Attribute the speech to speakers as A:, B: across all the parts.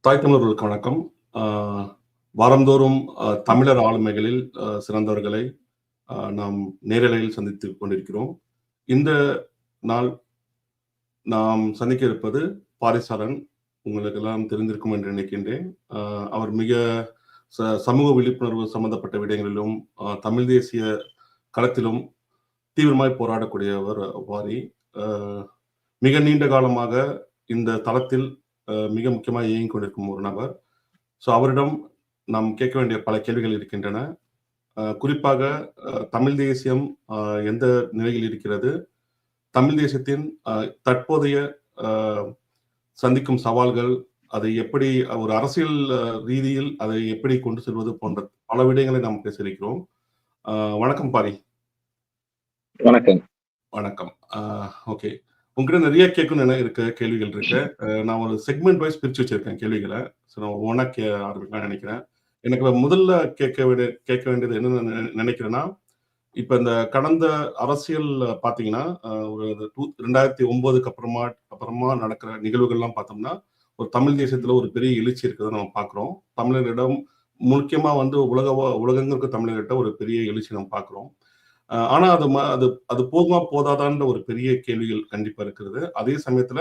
A: தாய் தமிழர்களுக்கு வணக்கம். வாரந்தோறும் தமிழர் ஆளுமைகளில் சிறந்தவர்களை நாம் நேரலையில் சந்தித்துக் கொண்டிருக்கிறோம். இந்த நாள் நாம் சந்திக்க இருப்பது பாரிசாரன். உங்களுக்கு எல்லாம் தெரிந்திருக்கும் என்று நினைக்கின்றேன். அவர் மிக ச- சமூக விழிப்புணர்வு சம்பந்தப்பட்ட விடயங்களிலும் தமிழ் தேசிய களத்திலும் தீவிரமாய் போராடக்கூடியவர் வாரி. மிக நீண்ட காலமாக இந்த தளத்தில் மிக முக்கியமாக இயங்கிக் கொண்டிருக்கும் ஒரு நபர். ஸோ அவரிடம் நாம் கேட்க வேண்டிய பல கேள்விகள் இருக்கின்றன. குறிப்பாக தமிழ் தேசியம் எந்த நிலையில் இருக்கிறது? தமிழ் தேசியத்தின் தற்போதைய சந்திக்கும் சவால்கள் அதை எப்படி ஒரு அரசியல் ரீதியில் அதை எப்படி கொண்டு செல்வது போன்ற பல விடயங்களை நாம் பேசியிருக்கிறோம் வணக்கம் பாரி.
B: வணக்கம்.
A: வணக்கம். ஓகே. உங்ககிட்ட நிறைய கேட்கணும் என்ன இருக்க கேள்விகள் இருக்கு. நான் ஒரு செக்மெண்ட் வைஸ் பிரிச்சு வச்சிருக்கேன் கேள்விகளை. ஸோ நான் ஒன்றா கே ஆரம்பிக்கலாம் நினைக்கிறேன். எனக்கு முதல்ல கேட்க வேண்டிய கேட்க வேண்டியது என்ன நினைக்கிறேன்னா இப்போ இந்த கடந்த அரசியல் பார்த்தீங்கன்னா அஹ் ஒரு டூ ரெண்டாயிரத்தி ஒன்பதுக்கு அப்புறமா அப்புறமா நடக்கிற நிகழ்வுகள்லாம் பார்த்தோம்னா ஒரு தமிழ் தேசத்துல ஒரு பெரிய எழுச்சி இருக்கிறத நம்ம பார்க்குறோம் தமிழரிடம் முக்கியமா வந்து உலக உலகங்களுக்கு தமிழர்கிட்ட ஒரு பெரிய எழுச்சி நம்ம பார்க்குறோம் அஹ் ஆனா அது அது அது போதுமா போதாதான்ற ஒரு பெரிய கேள்விகள் கண்டிப்பா இருக்கிறது. அதே சமயத்துல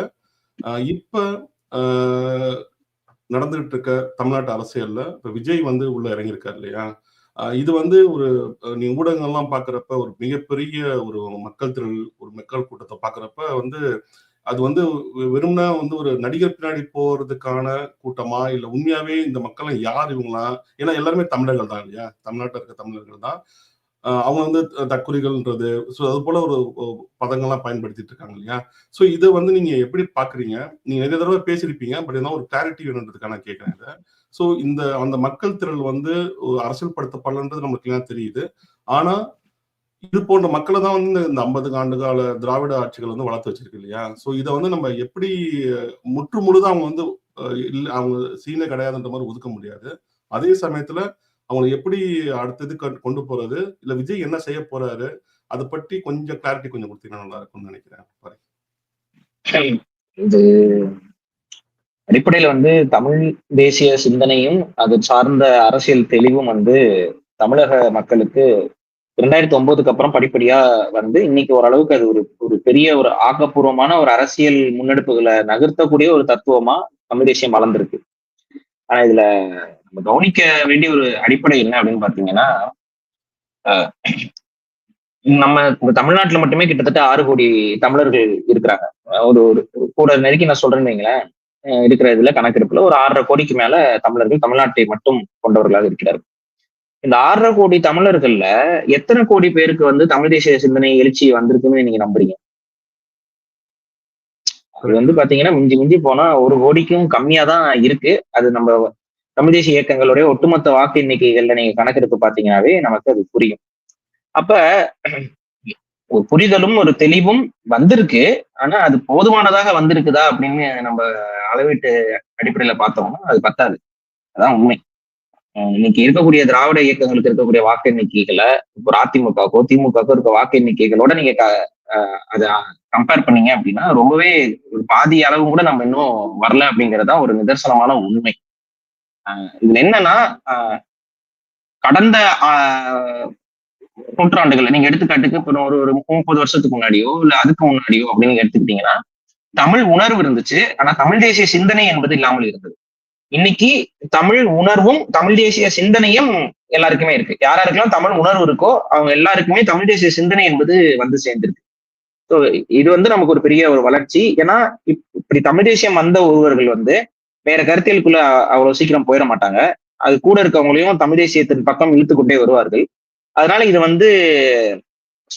A: இப்ப நடந்துகிட்டு இருக்க தமிழ்நாட்டு அரசியல்ல இப்ப விஜய் வந்து உள்ள இறங்கியிருக்காரு இல்லையா? இது வந்து ஒரு நீ ஊடகங்கள்லாம் பாக்குறப்ப ஒரு மிகப்பெரிய ஒரு மக்கள் திரள் ஒரு மக்கள் கூட்டத்தை பாக்குறப்ப வந்து அது வந்து வெறும்னா வந்து ஒரு நடிகர் பின்னாடி போறதுக்கான கூட்டமா? இல்ல உண்மையாவே இந்த மக்கள் யார் இவங்களாம் ஏன்னா எல்லாருமே தமிழர்கள் தான் இல்லையா? தமிழ்நாட்டில் இருக்க தமிழர்கள் தான். அவங்க வந்து தற்கொலைகள்ன்றது ஸோ அது போல ஒரு பதங்கள்லாம் பயன்படுத்திட்டு இருக்காங்க இல்லையா? ஸோ இதை வந்து நீங்க எப்படி பாக்குறீங்க? நீங்க நிறைய தடவை பேசியிருப்பீங்க பட் என்ன ஒரு கிளாரிட்டி வேணுன்றதுக்காக நான் கேட்கறேன் இதை. ஸோ இந்த அந்த மக்கள் திரள் வந்து அரசியல் படுத்தப்படலன்றது நமக்கு எல்லாம் தெரியுது. ஆனா இது போன்ற மக்களை தான் வந்து இந்த ஐம்பது ஆண்டு கால திராவிட ஆட்சிகள் வந்து வளர்த்து வச்சிருக்கு இல்லையா? ஸோ இதை வந்து நம்ம எப்படி முற்று முழுதாக அவங்க வந்து இல்லை இல்ல அவங்க சீனே கிடையாதுன்ற மாதிரி ஒதுக்க முடியாது. அதே சமயத்துல அவங்களை எப்படி அடுத்தது கொண்டு- கொண்டு போறது? இல்ல விஜய் என்ன செய்ய போறாரு? அதை பற்றி கொஞ்சம் கிளாரிட்டி கொஞ்சம் கொடுத்தீங்கன்னா நல்லா இருக்கும்னு நினைக்கிறேன்.
B: இது அடிப்படையில வந்து தமிழ் தேசிய சிந்தனையும் அது சார்ந்த அரசியல் தெளிவும் வந்து தமிழக மக்களுக்கு ரெண்டாயிரத்தி ஒன்பதுக்கு அப்புறம் படிப்படியா வந்து இன்னைக்கு ஓரளவுக்கு அது ஒரு ஒரு பெரிய ஒரு ஆக்கப்பூர்வமான ஒரு அரசியல் முன்னெடுப்புகளை நகர்த்தக்கூடிய ஒரு தத்துவமா தமிழ் தேசியம் வளர்ந்திருக்கு. ஆனா இதுல நம்ம கவனிக்க வேண்டிய ஒரு அடிப்படை என்ன அப்படின்னு பாத்தீங்கன்னா நம்ம தமிழ்நாட்டுல மட்டுமே கிட்டத்தட்ட ஆறு கோடி தமிழர்கள் இருக்கிறாங்க. ஒரு ஒரு கூட நெருக்கி நான் சொல்றேன்னு வைங்களேன். இருக்கிற இதுல கணக்கெடுப்புல ஒரு ஆறரை கோடிக்கு மேல தமிழர்கள் தமிழ்நாட்டை மட்டும் கொண்டவர்களாக இருக்கிறார்கள். இந்த ஆறரை கோடி தமிழர்கள்ல எத்தனை கோடி பேருக்கு வந்து தமிழ் தேசிய சிந்தனை எழுச்சி வந்திருக்குன்னு நீங்க நம்புறீங்க? அது வந்து பாத்தீங்கன்னா மிஞ்சி மிஞ்சி போனா ஒரு கோடிக்கும் கம்மியா தான் இருக்கு. அது நம்ம தமிழ் தேசிய இயக்கங்களுடைய ஒட்டுமொத்த வாக்கு எண்ணிக்கைகள்ல நீங்க கணக்கெடுப்பு பாத்தீங்கன்னாவே நமக்கு அது புரியும். அப்ப ஒரு புரிதலும் ஒரு தெளிவும் வந்திருக்கு. ஆனா அது போதுமானதாக வந்திருக்குதா அப்படின்னு நம்ம அளவீட்டு அடிப்படையில பார்த்தோம்னா அது பத்தாது. அதான் உண்மை. இன்னைக்கு இருக்கக்கூடிய திராவிட இயக்கங்களுக்கு இருக்கக்கூடிய வாக்கு எண்ணிக்கைகளை இப்போ அதிமுகவோ திமுகவோ இருக்க வாக்கு எண்ணிக்கைகளோட நீங்க க- அதை கம்பேர் பண்ணீங்க அப்படின்னா ரொம்பவே ஒரு பாதி அளவு கூட நம்ம இன்னும் வரல அப்படிங்கறதா ஒரு நிதர்சனமான உண்மை. இதுல என்னன்னா கடந்த நூற்றாண்டுகள்ல நீங்க எடுத்துக்காட்டுக்கு இப்போ ஒரு ஒரு முப்பது வருஷத்துக்கு முன்னாடியோ இல்ல அதுக்கு முன்னாடியோ அப்படின்னு எடுத்துக்கிட்டீங்கன்னா தமிழ் உணர்வு இருந்துச்சு. ஆனா தமிழ் தேசிய சிந்தனை என்பது இல்லாமல் இருந்தது. இன்னைக்கு தமிழ் உணர்வும் தமிழ் தேசிய சிந்தனையும் எல்லாருக்குமே இருக்கு. யார் தமிழ் உணர்வு இருக்கோ அவங்க எல்லாருக்குமே தமிழ் தேசிய சிந்தனை என்பது வந்து சேர்ந்திருக்கு. ஸோ இது வந்து நமக்கு ஒரு பெரிய ஒரு வளர்ச்சி. ஏன்னா இப்- இப்படி தமிழ் தேசியம் வந்த ஒருவர்கள் வந்து வேற கருத்தியலுக்குள்ள அவ்வளவு சீக்கிரம் போயிட மாட்டாங்க. அது கூட இருக்கவங்களையும் தமிழ் தேசியத்தின் பக்கம் இழுத்துக்கொண்டே வருவார்கள். அதனால இது வந்து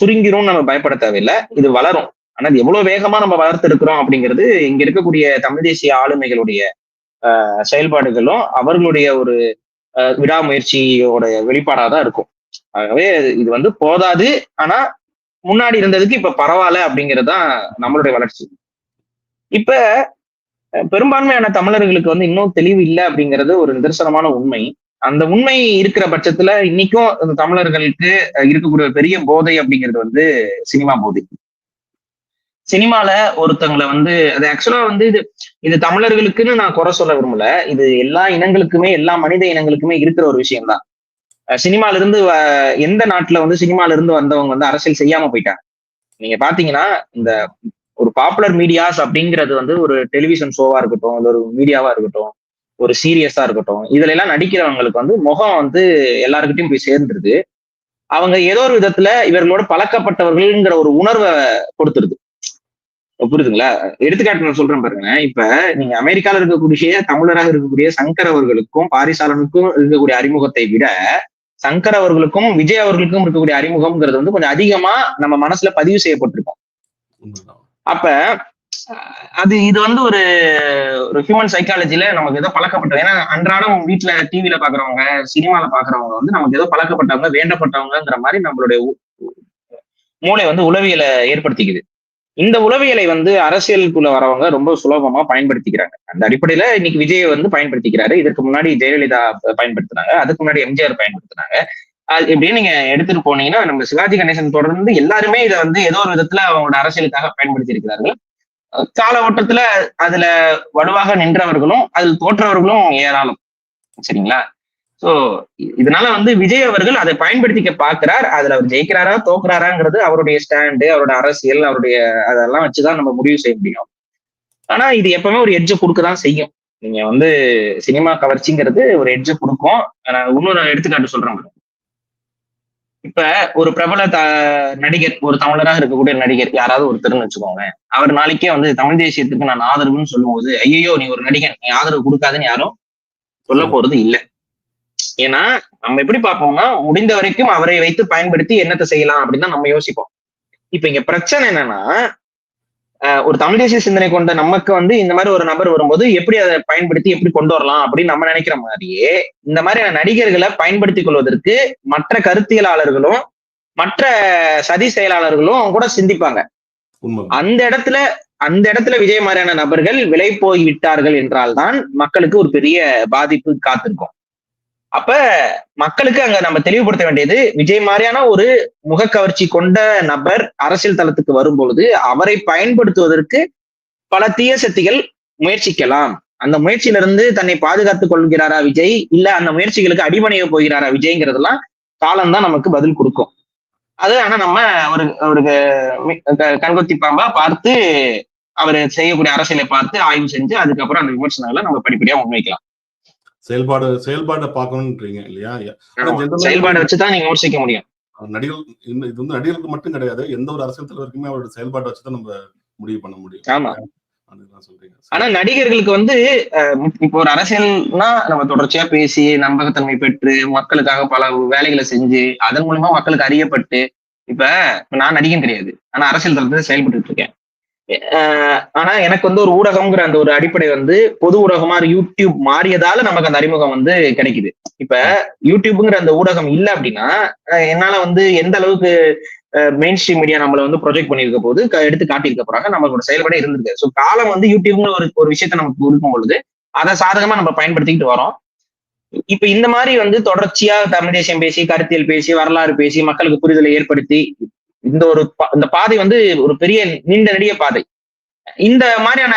B: சுருங்கிரும் நம்ம பயப்பட தேவையில்லை. இது வளரும். ஆனா அது எவ்வளவு வேகமா நம்ம வளர்த்து இருக்கிறோம் அப்படிங்கிறது இங்க இருக்கக்கூடிய தமிழ் தேசிய ஆளுமைகளுடைய செயல்பாடுகளும் அவர்களுடைய ஒரு விடாமுயற்சியோட வெளிப்பாடாக தான் இருக்கும். ஆகவே இது வந்து போதாது. ஆனா முன்னாடி இருந்ததுக்கு இப்ப பரவாயில்ல அப்படிங்கறதுதான் நம்மளுடைய வளர்ச்சி. இப்ப அஹ், பெரும்பான்மையான தமிழர்களுக்கு வந்து இன்னும் தெளிவு இல்லை அப்படிங்கிறது ஒரு நிதர்சனமான உண்மை. அந்த உண்மை இருக்கிற பட்சத்துல இன்னைக்கும் அந்த தமிழர்களுக்கு இருக்கக்கூடிய ஒரு பெரிய போதை அப்படிங்கிறது வந்து சினிமா போதை. சினிமால ஒருத்தங்களை வந்து அது ஆக்சுவலா வந்து இது இது தமிழர்களுக்குன்னு நான் குறை சொல்ல விரும்பல. இது எல்லா இனங்களுக்குமே எல்லா மனித இனங்களுக்குமே இருக்கிற ஒரு விஷயம்தான். சினிமால இருந்து வ- எந்த நாட்டுல வந்து சினிமால இருந்து வந்தவங்க வந்து அரசியல் செய்யாம போயிட்டாங்க? நீங்க பாத்தீங்கன்னா இந்த ஒரு பாப்புலர் மீடியாஸ் அப்படிங்கிறது வந்து ஒரு டெலிவிஷன் ஷோவா இருக்கட்டும் இல்ல ஒரு மீடியாவா இருக்கட்டும் ஒரு சீரியஸா இருக்கட்டும் இதுல எல்லாம் நடிக்கிறவங்களுக்கு வந்து முகம் வந்து எல்லாருக்கிட்டையும் போய் சேர்ந்துருது. அவங்க ஏதோ ஒரு விதத்துல இவர்களோட பழக்கப்பட்டவர்கள்ங்கிற ஒரு உணர்வை கொடுத்துருது. புரியுதுங்களா? எடுத்துக்காட்டு நான் சொல்றேன் பாருங்க இப்ப நீங்க அமெரிக்கால இருக்கக்கூடிய தமிழராக இருக்கக்கூடிய சங்கர் அவர்களுக்கும் பாரிசாலனுக்கும் இருக்கக்கூடிய அறிமுகத்தை விட சங்கர் அவர்களுக்கும் விஜய் அவர்களுக்கும் இருக்கக்கூடிய அறிமுகம்ங்கிறது வந்து கொஞ்சம் அதிகமா நம்ம மனசுல பதிவு செய்யப்பட்டிருக்கும். அப்ப அது இது வந்து ஒரு ஒரு ஹியூமன் சைக்காலஜில நமக்கு ஏதோ பழக்கப்பட்டது ஏன்னா அன்றாடம் வீட்டுல டிவில பாக்குறவங்க சினிமால பாக்குறவங்க வந்து நமக்கு ஏதோ பழக்கப்பட்டவங்க வேண்டப்பட்டவங்கங்கிற மாதிரி நம்மளுடைய மூளை வந்து உளவியலை ஏற்படுத்திக்குது. இந்த உளவியலை வந்து அரசியலுக்குள்ள வரவங்க ரொம்ப சுலபமா பயன்படுத்திக்கிறாங்க. அந்த அடிப்படையில இன்னைக்கு விஜய் வந்து பயன்படுத்திக்கிறாரு. இதற்கு முன்னாடி ஜெயலலிதா பயன்படுத்தினாங்க. அதுக்கு முன்னாடி எம்ஜிஆர் பயன்படுத்தினாங்க. அது இப்படியே நீங்க எடுத்துட்டு போனீங்கன்னா நம்ம சிவாஜி கணேசன் தொடர்ந்து எல்லாருமே இதை வந்து ஏதோ ஒரு விதத்துல அவங்களோட அரசியலுக்காக பயன்படுத்தி இருக்கிறார்கள் கால ஓட்டத்துல அதுல வலுவாக நின்றவர்களும் அதில் தோற்றவர்களும் ஏராளம். சரிங்களா? சோ இதனால வந்து விஜய் அவர்கள் அதை பயன்படுத்திக்க பாக்குறார். அதுல அவர் ஜெயிக்கிறாரா தோக்குறாராங்கிறது அவருடைய ஸ்டாண்டு அவரோட அரசியல் அவருடைய அதெல்லாம் வச்சுதான் நம்ம முடிவு செய்ய முடியும். ஆனா இது எப்பவுமே ஒரு எட்ஜை கொடுக்கதான் செய்யும். நீங்க வந்து சினிமா கவர்ச்சிங்கிறது ஒரு எட்ஜை கொடுக்கும். நான் இன்னொரு எடுத்துக்காட்டு சொல்றேன். இப்ப ஒரு பிரபல த நடிகர் ஒரு தமிழராக இருக்கக்கூடிய நடிகர் யாராவது ஒருத்தர்னு வச்சுக்கோங்க அவர் நாளைக்கே வந்து தமிழ் தேசியத்துக்கு நான் ஆதரவுன்னு சொல்லும்போது ஐயோ நீ ஒரு நடிகன் நீ ஆதரவு கொடுக்காதுன்னு யாரும் சொல்ல போறது இல்ல. ஏன்னா நம்ம எப்படி பார்ப்போம்னா முடிந்த வரைக்கும் அவரை வைத்து பயன்படுத்தி என்னத்தை செய்யலாம் அப்படின்னு தான் நம்ம யோசிப்போம். இப்ப இங்க பிரச்சனை என்னன்னா ஒரு தமிழ் தேசிய சிந்தனை கொண்ட நமக்கு வந்து இந்த மாதிரி ஒரு நபர் வரும்போது எப்படி அதை பயன்படுத்தி எப்படி கொண்டு வரலாம் அப்படின்னு நம்ம நினைக்கிற மாதிரியே இந்த மாதிரியான நடிகர்களை பயன்படுத்திக் கொள்வதற்கு மற்ற கருத்தியலாளர்களும் மற்ற சதி செயலாளர்களும் கூட சிந்திப்பாங்க. அந்த இடத்துல அந்த இடத்துல விஜய் மாதிரியான நபர்கள் விலை போய் விட்டார்கள் என்றால்தான் மக்களுக்கு ஒரு பெரிய பாதிப்பு காத்திருக்கும். அப்ப மக்களுக்கு அங்க நம்ம தெளிவுபடுத்த வேண்டியது விஜய் மாதிரியான ஒரு முகக்கவர்ச்சி கொண்ட நபர் அரசியல் தளத்துக்கு வரும்பொழுது அவரை பயன்படுத்துவதற்கு பல தீய சக்திகள் முயற்சிக்கலாம். அந்த முயற்சியிலிருந்து தன்னை பாதுகாத்துக் கொள்கிறாரா விஜய்? இல்ல அந்த முயற்சிகளுக்கு அடிபணிய போகிறாரா விஜய்ங்கிறதெல்லாம் காலம்தான் நமக்கு பதில் கொடுக்கும். அது ஆனா நம்ம ஒரு ஒரு க- கண்கொத்தி பாம்பா பார்த்து அவர் செய்யக்கூடிய அரசியலை பார்த்து ஆய்வு செஞ்சு அதுக்கப்புறம் அந்த விமர்சனங்களை நம்ம படிப்படியா முன்வைக்கலாம்.
A: செயல்பாடு செயல்பாடை பார்க்கணும்ன்றீங்க இல்லையா?
B: செயல்பாடை வச்சுதான் நீங்க விமர்சிக்க முடியும்.
A: நடிகர் இது வந்து நடிகருக்கு மட்டும் கிடையாது எந்த ஒரு அரசியல் தலைவருக்குமே அவரோட செயல்பாட்டை வச்சு தான் நம்ம முடிவு பண்ண முடியும்.
B: ஆமா.
A: அதுதான் சொல்றீங்க.
B: ஆனா நடிகர்களுக்கு வந்து இப்போ ஒரு அரசியல்னா நம்ம தொடர்ச்சியா பேசி நம்பகத்தன்மை பெற்று மக்களுக்காக பல வேலைகளை செஞ்சு அதன் மூலமா மக்களுக்கு அறியப்பட்டு இப்ப நான் நடிகன் கிடையாது. ஆனா அரசியல் தளத்துல செயல்பட்டு இருக்கேன். ஆனா எனக்கு வந்து ஒரு ஊடகம்ங்கிற அந்த ஒரு அடிப்படை வந்து பொது ஊடகமா யூடியூப் மாறியதால நமக்கு அந்த அறிமுகம் வந்து கிடைக்குது. இப்ப யூடியூப்ங்கிற அந்த ஊடகம் இல்ல அப்படின்னா என்னால வந்து எந்த அளவுக்கு மெயின் ஸ்ட்ரீம் மீடியா நம்மள வந்து ப்ரொஜெக்ட் பண்ணிருக்க போது எடுத்து காட்டியிருக்க போறாங்க நம்மளோட செயல்பட இருந்திருக்கு. ஸோ காலம் வந்து யூடியூப்னு ஒரு ஒரு விஷயத்த நமக்கு கொடுக்கும் பொழுது அதை சாதகமா நம்ம பயன்படுத்திக்கிட்டு வரோம். இப்ப இந்த மாதிரி வந்து தொடர்ச்சியா தமிழ் தேசியம் பேசி கருத்தியல் பேசி வரலாறு பேசி மக்களுக்கு புரிதலை ஏற்படுத்தி இந்த ஒரு பா- இந்த பாதை வந்து ஒரு பெரிய நீண்ட நெடிய பாதை. இந்த மாதிரியான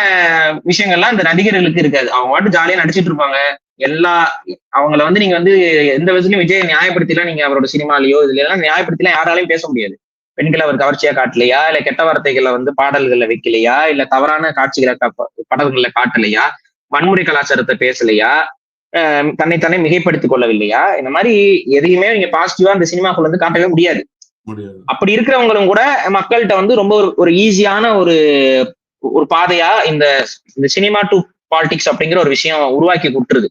B: விஷயங்கள்லாம் இந்த நடிகர்களுக்கு இருக்காது. அவங்க பாட்டு ஜாலியா நடிச்சிட்டு இருப்பாங்க. எல்லா அவங்கள வந்து நீங்க வந்து எந்த விதத்துலயும் விஜய் நியாயப்படுத்திலாம் நீங்க அவரோட சினிமாலேயோ இதுல எல்லாம் நியாயப்படுத்திலாம் யாராலையும் பேச முடியாது. பெண்களை அவர் கவர்ச்சியா காட்டலையா? இல்ல கெட்ட வார்த்தைகளை வந்து பாடல்கள்ல வைக்கலையா? இல்ல தவறான காட்சிகளை க- படங்கள்ல காட்டலையா? வன்முறை கலாச்சாரத்தை பேசலையா? அஹ் தன்னைத்தானே மிகைப்படுத்திக் கொள்ளவில்லையா? இந்த மாதிரி எதையுமே நீங்க பாசிட்டிவா அந்த சினிமாக்குள்ள வந்து காட்டவே முடியாது. அப்படி இருக்கிறவங்களும் கூட மக்கள்கிட்ட வந்து ரொம்ப ஒரு ஈஸியான ஒரு ஒரு பாதையா இந்த இந்த சினிமா டு பாலிடிக்ஸ் அப்படிங்கிற ஒரு விஷயம் உருவாக்கி கொடுத்துருது.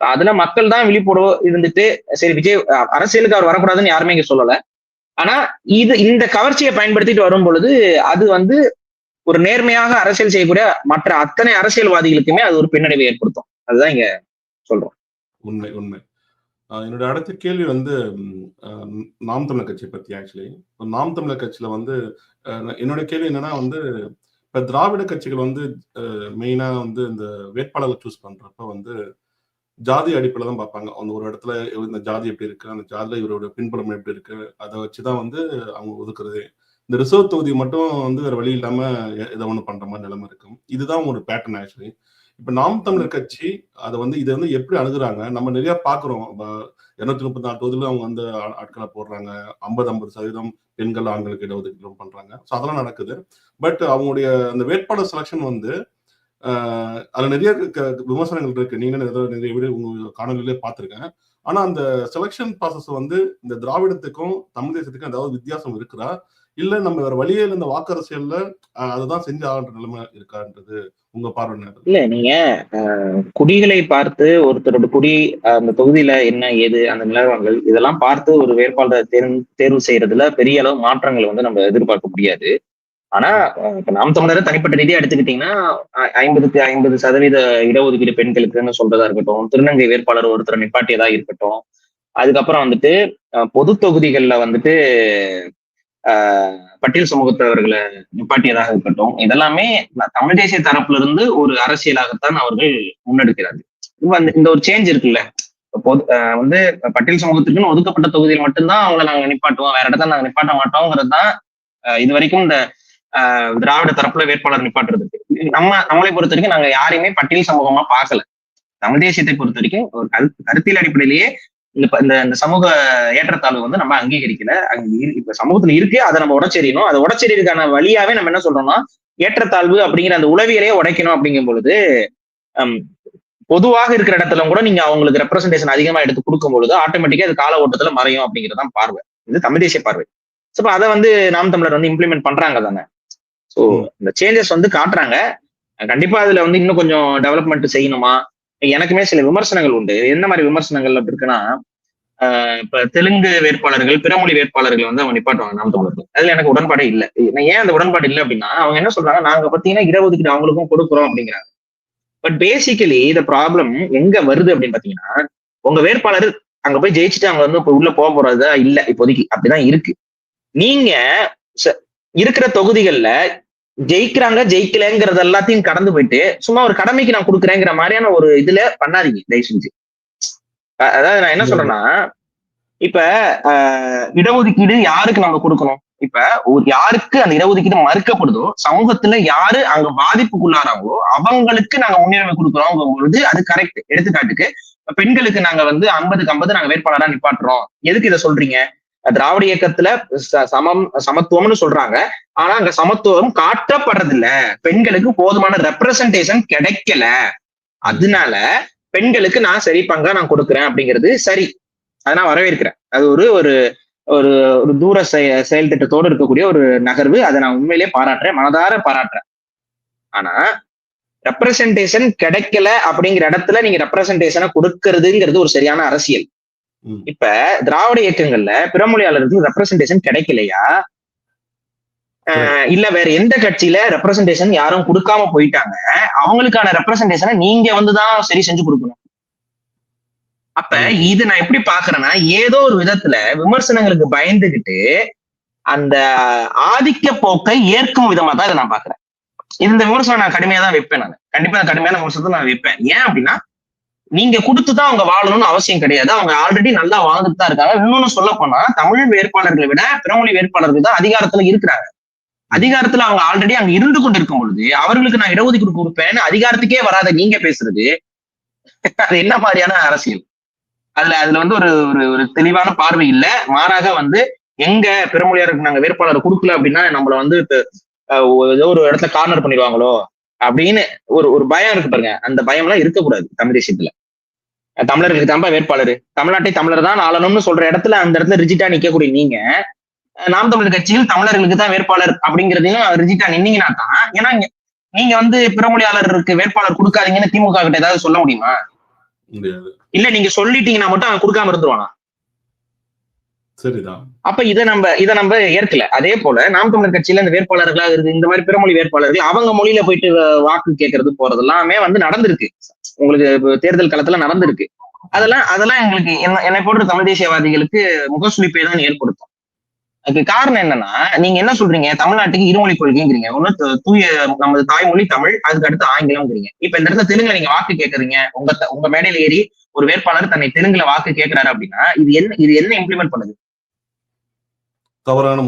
B: அதுல மக்கள் தான் விழிப்புணர்வு இருந்துட்டு சரி விஜய் அரசியலுக்கு அவர் வரக்கூடாதுன்னு யாருமே இங்க சொல்லல. ஆனா இது இந்த கவர்ச்சியை பயன்படுத்திட்டு வரும் பொழுது அது வந்து ஒரு நேர்மையாக அரசியல் செய்யக்கூடிய மற்ற அத்தனை அரசியல்வாதிகளுக்குமே அது ஒரு பின்னடைவை ஏற்படுத்தும். அதுதான் இங்க சொல்றோம்.
A: உண்மை உண்மை. என்னோட அடுத்த கேள்வி வந்து நாம் தமிழர் கட்சி பத்தி ஆக்சுவலி நாம் தமிழர் கட்சியில வந்து என்னோட கேள்வி என்னன்னா வந்து இப்ப திராவிட கட்சிகள் வந்து மெயினா வந்து இந்த வேட்பாளர்கள் சூஸ் பண்றப்ப வந்து ஜாதி அடிப்படையில தான் பார்ப்பாங்க. அந்த ஒரு இடத்துல இந்த ஜாதி எப்படி இருக்கு அந்த ஜாதியில இவரோட பின்புலம் எப்படி இருக்கு அதை வச்சுதான் வந்து அவங்க ஒதுக்குறது. இந்த ரிசர்வ் தொகுதி மட்டும் வந்து வேற வழி இல்லாம எ- ஏதோ ஒண்ணு பண்ற மாதிரி நிலைமை இருக்கும். இதுதான் ஒரு பேட்டர்ன் ஆக்சுவலி இப்ப நாம் தமிழர் கட்சி அதை வந்து இதை வந்து எப்படி அணுகுறாங்க? நம்ம நிறைய பாக்குறோம். இருநூத்தி முப்பத்தி நாலு தொகுதியில அவங்க வந்து ஆட்களை போடுறாங்க. ஐம்பது ஐம்பது சதவீதம் பெண்கள் ஆண்களுக்கு இடஒதுக்கீடு பண்றாங்க. ஸோ அதெல்லாம் நடக்குது. பட் அவங்களுடைய அந்த வேட்பாளர் செலெக்ஷன் வந்து அதுல நிறைய விமர்சனங்கள் இருக்கு. நீங்க நிறைய வீடியோ உங்க காணொலியிலே பார்த்திருக்கேன். ஆனா அந்த செலெக்ஷன் ப்ராசஸ் வந்து இந்த திராவிடத்துக்கும் தமிழ் தேசத்துக்கும் ஏதாவது வித்தியாசம் இருக்குதா? இல்ல நம்ம வேற வழியே இருந்த இந்த வாக்கு அரசியல்ல அதுதான் செஞ்சு ஆகின்ற நிலைமை இருக்கான்றது உங்க பார்வை
B: இல்ல நீங்க குடிகளை பார்த்து ஒருத்தரோட குடி அந்த தொகுதியில என்ன ஏது அந்த நிலவரங்கள் இதெல்லாம் பார்த்து ஒரு வேட்பாளரை தேர்வு தேர்வு செய்யறதுல பெரிய அளவு மாற்றங்களை வந்து நம்ம எதிர்பார்க்க முடியாது. ஆனா இப்ப நாம் தமிழரை தனிப்பட்ட ரீதியா எடுத்துக்கிட்டீங்கன்னா ஐம்பதுக்கு ஐம்பது சதவீத இடஒதுக்கீடு பெண்களுக்குன்னு சொல்றதா இருக்கட்டும் திருநங்கை வேட்பாளர் ஒருத்தர் நிப்பாட்டியதா இருக்கட்டும் அதுக்கப்புறம் வந்துட்டு பொது தொகுதிகளில் வந்துட்டு பட்டியல் சமூகத்தவர்களை நிப்பாட்டியதாக இருக்கட்டும். இதெல்லாமே தமிழ் தேசிய தரப்புல இருந்து ஒரு அரசியலாகத்தான் அவர்கள் முன்னெடுக்கிறார்கள். இந்த ஒரு சேஞ்ச் இருக்குல்ல. பொது வந்து பட்டியல் சமூகத்திற்குன்னு ஒதுக்கப்பட்ட தொகுதியில் மட்டும்தான் அவங்கள நாங்க நிப்பாட்டுவோம். வேற இடத்துல நாங்க நிப்பாட்ட மாட்டோங்கிறது தான் ஆஹ் இது வரைக்கும் இந்த ஆஹ் திராவிட தரப்புல வேட்பாளர் நிப்பாட்டுறதுக்கு. நம்ம நம்மளை பொறுத்த வரைக்கும் நாங்க யாரையுமே பட்டியல் சமூகமா பார்க்கல. தமிழ் தேசியத்தை பொறுத்த வரைக்கும் ஒரு கருத்தியல் அடிப்படையிலேயே இந்த இந்த சமூக ஏற்றத்தாழ்வு வந்து நம்ம அங்கீகரிக்கல. அங்க இப்ப சமூகத்துல இருக்கு அதை நம்ம உடச்செறியணும் அதை உடச்செறியதுக்கான வழியாவே நம்ம என்ன சொல்றோம்னா ஏற்றத்தாழ்வு அப்படிங்கிற அந்த உளவியலையே உடைக்கணும் அப்படிங்கும் பொழுது பொதுவாக இருக்கிற இடத்துல கூட நீங்க அவங்களுக்கு ரெப்ரசன்டேஷன் அதிகமா எடுத்து கொடுக்கும் பொழுது ஆட்டோமேட்டிக்கா அது கால ஓட்டத்துல மறையும் அப்படிங்கிறது தான் பார்வை. இது தமிழ் தேசிய பார்வை. ஸோ அதை வந்து நாம் தமிழர் வந்து இம்ப்ளிமெண்ட் பண்றாங்க தானே. ஸோ. இந்த சேஞ்சஸ் வந்து காட்டுறாங்க. கண்டிப்பா அதுல வந்து இன்னும் கொஞ்சம் டெவலப்மெண்ட் செய்யணுமா? எனக்குமே சில விமர்சனங்கள் உண்டு. என்ன மாதிரி விமர்சனங்கள் அப்படி இருக்குன்னா இப்ப தெலுங்கு வேட்பாளர்கள் பிறமொழி வேட்பாளர்கள் வந்து அவங்க நிப்பாட்டுவாங்க நாம் தமிழர்கள். அதுல எனக்கு உடன்பாடு இல்லை. ஏன் அந்த உடன்பாடு இல்லை அப்படின்னா அவங்க என்ன சொல்றாங்க நாங்க பாத்தீங்கன்னா இடஒதுக்கீடு அவங்களுக்கும் கொடுக்குறோம் அப்படிங்கிறாங்க. பட் பேசிக்கலி இந்த ப்ராப்ளம் எங்க வருது அப்படின்னு பாத்தீங்கன்னா உங்க வேட்பாளர் அங்க போய் ஜெயிச்சுட்டு அவங்க வந்து உள்ள போக போறதா இல்ல இப்போதைக்கு. அப்படிதான் இருக்கு. நீங்க ச- இருக்கிற தொகுதிகள்ல ஜெயிக்கிறாங்க ஜெயிக்கலங்கிறது எல்லாத்தையும் கடந்து போயிட்டு சும்மா ஒரு கடமைக்கு நான் கொடுக்குறேங்கிற மாதிரியான ஒரு இதுல பண்ணாதீங்க தயவு செஞ்சு. அதாவது நான் என்ன சொல்றேன்னா இப்ப ஆஹ், இடஒதுக்கீடு யாருக்கு நம்ம கொடுக்கணும்? இப்ப ஒரு யாருக்கு அந்த இடஒதுக்கீடு மறுக்கப்படுதோ சமூகத்துல யாரு அங்க பாதிப்புக்குள்ளாராங்களோ அவங்களுக்கு நாங்க முன்னுரிமை கொடுக்குறோம் பொழுது அது கரெக்ட் எடுத்துக்காட்டுக்கு பெண்களுக்கு நாங்க வந்து ஐம்பதுக்கு ஐம்பது நாங்க வேட்பாளரா நிப்பாட்டுறோம். எதுக்கு இதை சொல்றீங்க? திராவிட இயக்கத்துல சமம் சமத்துவம்னு சொல்றாங்க. ஆனா அங்க சமத்துவம் காட்டப்படுறதில்ல. பெண்களுக்கு போதுமான ரெப்ரசன்டேஷன் கிடைக்கல. அதனால பெண்களுக்கு நான் சரி பங்கா நான் கொடுக்குறேன் அப்படிங்கிறது சரி. அதை நான் வரவேற்கிறேன். அது ஒரு ஒரு ஒரு ஒரு தூர செய- செயல் திட்டத்தோடு இருக்கக்கூடிய ஒரு நகர்வு. அதை நான் உண்மையிலேயே பாராட்டுறேன் மனதார பாராட்டுறேன். ஆனா ரெப்ரசன்டேஷன் கிடைக்கல அப்படிங்கிற இடத்துல நீங்க ரெப்ரசன்டேஷனை கொடுக்கறதுங்கிறது ஒரு சரியான அரசியல். இப்ப திராவிட இயக்கங்கள்ல பிறமொழியாளருக்கு ரெப்ரசன்டேஷன் கிடைக்கலையா? இல்ல வேற எந்த கட்சியில ரெப்ரசன்டேஷன் யாரும் கொடுக்காம போயிட்டாங்க அவங்களுக்கான ரெப்ரசன்டேஷனை நீங்க வந்துதான் சரி செஞ்சு கொடுக்கணும். அப்ப இது நான் எப்படி பாக்குறேன்னா ஏதோ ஒரு விதத்துல விமர்சனங்களுக்கு பயந்துகிட்டு அந்த ஆதிக்க போக்கை ஏற்கும் விதமா தான் இதை நான் பாக்குறேன். இந்த விமர்சனம் நான் கடுமையா தான் வைப்பேன் நான். கண்டிப்பா நான் கடுமையான விமர்சனத்தை நான் வைப்பேன். ஏன் அப்படின்னா நீங்க கொடுத்துதான் அவங்க வாழணும்னு அவசியம் கிடையாது. அவங்க ஆல்ரெடி நல்லா வாழ்ந்துட்டு தான் இருக்காங்க. இன்னொன்னு சொல்ல போனா தமிழ் வேட்பாளர்களை விட பிறமொழி வேட்பாளர்கள் தான் அதிகாரத்துல இருக்கிறாங்க. அதிகாரத்துல அவங்க ஆல்ரெடி அங்க இருந்து கொண்டு இருக்கும் பொழுது அவர்களுக்கு நான் இடஒதுக்கீடு கொடுப்பேன்னு அதிகாரத்துக்கே வராத நீங்க பேசுறது அது என்ன மாதிரியான அரசியல்? அதுல அதுல வந்து ஒரு ஒரு ஒரு தெளிவான பார்வை இல்ல. மாறாக வந்து எங்க பெருமொழியாருக்கு நாங்க வேட்பாளர் கொடுக்கல அப்படின்னா நம்மள வந்து ஏதோ ஒரு இடத்துல கார்னர் பண்ணிடுவாங்களோ அப்படின்னு ஒரு ஒரு பயம் இருக்கு பாருங்க. அந்த பயம் எல்லாம் இருக்கக்கூடாது தமிழ் தேசியத்துல. தமிழர்களுக்கு தான்ப்பா வேட்பாளர். தமிழ்நாட்டை தமிழர் தான் ஆளணும்னு சொல்ற இடத்துல அந்த இடத்துல ரிஜிட்டா நிக்கக்கூடிய நீங்க நாம் தமிழர் கட்சியில் தமிழர்களுக்கு தான் வேட்பாளர் அப்படிங்கிறதையும் ரிஜிட்டா நின்னீங்கன்னா தான் ஏன்னா நீங்க வந்து பிறமொழியாளருக்கு வேட்பாளர் கொடுக்காதீங்கன்னு திமுக கிட்ட ஏதாவது சொல்ல முடியுமா? இல்ல நீங்க சொல்லிட்டீங்கன்னா மட்டும் அவன் கொடுக்காம இருந்துருவானா?
A: சரிதான்.
B: அப்ப இதை நம்ம இதை நம்ம ஏற்கல. அதே போல நாம் தமிழர் கட்சியில இந்த வேட்பாளர்களா இருக்கு இந்த மாதிரி பிறமொழி வேட்பாளர்கள் அவங்க மொழியில போயிட்டு வாக்கு கேட்கறது போறது எல்லாமே வந்து நடந்திருக்கு. உங்களுக்கு தேர்தல் களத்துல நடந்திருக்கு. அதெல்லாம் அதெல்லாம் எங்களுக்கு என்ன என்னை போன்ற தமிழ் தேசியவாதிகளுக்கு முகசுளிப்பை தான் ஏற்படுத்தும். அதுக்கு காரணம் என்னன்னா நீங்க என்ன சொல்றீங்க? தமிழ்நாட்டுக்கு இருமொழி கொள்கைங்கிறீங்க. ஒண்ணு தூய நமது தாய்மொழி தமிழ் அதுக்கு அடுத்து ஆங்கிலம்ங்கிறீங்க. இப்ப இந்த இடத்துல தெலுங்குல நீங்க வாக்கு கேட்கறீங்க உங்க உங்க மேடையில ஏறி ஒரு வேட்பாளர் தன்னை தெலுங்குல வாக்கு கேட்கிறாரு அப்படின்னா இது என்ன இது என்ன இம்ப்ளிமெண்ட் பண்ணுது?
A: தவறான.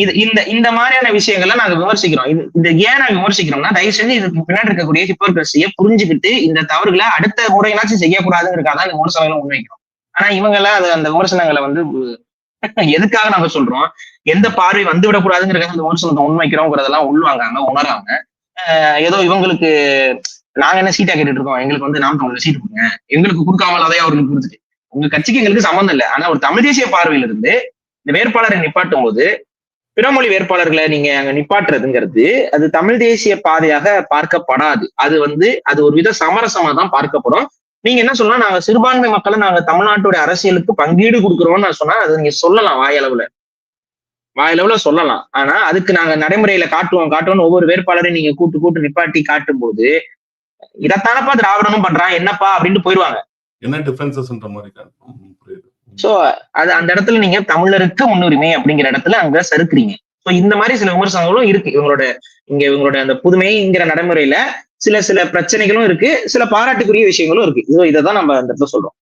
B: இது இந்த இந்த மாதிரியான விஷயங்கள்லாம் நாங்க விமர்சிக்கிறோம். இது இது ஏன் நாங்க விமர்சிக்கிறோம்னா தயவு செஞ்சு இதுக்கு பின்னாடி இருக்கக்கூடிய ஹிப்போக்ரஸியை புரிஞ்சுக்கிட்டு இந்த தவறுகளை அடுத்த முறையினாச்சும் செய்யக்கூடாதுங்கிறதுக்காக தான் இந்த விமர்சனங்களை முன்வைக்கிறோம். ஆனா இவங்க எல்லாம் அது அந்த விமர்சனங்களை வந்து எதுக்காக நாங்க சொல்றோம்? எந்த பார்வை வந்து விடக்கூடாதுங்கிறதுக்காக அந்த விமர்சனத்தை முன்வைக்கிறோங்கிறதெல்லாம் உண்மைக்கிறோங்கிறதெல்லாம் உணராம உணராங்க. ஏதோ இவங்களுக்கு நாங்க என்ன சீட்டா கேட்டுட்டு இருக்கோம் எங்களுக்கு வந்து நாம் தமிழ்ல சீட்டு கொடுங்க. எங்களுக்கு கொடுக்காமல் அதையும் அவர்களுக்கு கொடுத்துட்டு. உங்க கட்சிக்கு எங்களுக்கு சம்மந்தம் இல்லை. ஆனா ஒரு தமிழ் தேசிய பார்வையில இருந்து இந்த வேட்பாளரை நிப்பாட்டும் போது பிறமொழி வேட்பாளர்களை நீங்க அங்க நிப்பாட்டுறதுங்கிறது அது தமிழ் தேசிய பாதையாக பார்க்கப்படாது. அது வந்து அது ஒரு வித சமரசமா தான் பார்க்கப்படும். நீங்க என்ன சொல்லலாம் நாங்க சிறுபான்மை மக்களை நாங்க தமிழ்நாட்டோட அரசியலுக்கு பங்கீடு கொடுக்குறோம்னு நான் சொன்னா அது நீங்க சொல்லலாம் வாயளவுல. வாயளவுல சொல்லலாம். ஆனா அதுக்கு நாங்க நடைமுறையில காட்டுவோம். காட்டுவோம் ஒவ்வொரு வேட்பாளரையும் நீங்க கூட்டு கூட்டு நிப்பாட்டி காட்டும் போது இதைத்தானப்பா திராவிடனும் பண்றான் என்னப்பா அப்படின்ட்டு போயிடுவாங்க.
A: என்ன டிஃபரன்சஸ்ன்ற மாதிரி.
B: சோ அது அந்த இடத்துல நீங்க தமிழருக்கு முன்னுரிமை அப்படிங்கிற இடத்துல அங்க சறுக்குறீங்க சோ இந்த மாதிரி சில விமர்சனங்களும் இருக்கு. இவங்களோட இங்க இவங்களோட அந்த புதுமைங்கிற நடைமுறையில சில சில பிரச்சனைகளும் இருக்கு. சில பாராட்டுக்குரிய விஷயங்களும் இருக்கு. இதோ இதை தான் நம்ம அந்த இடத்துல சொல்றோம்.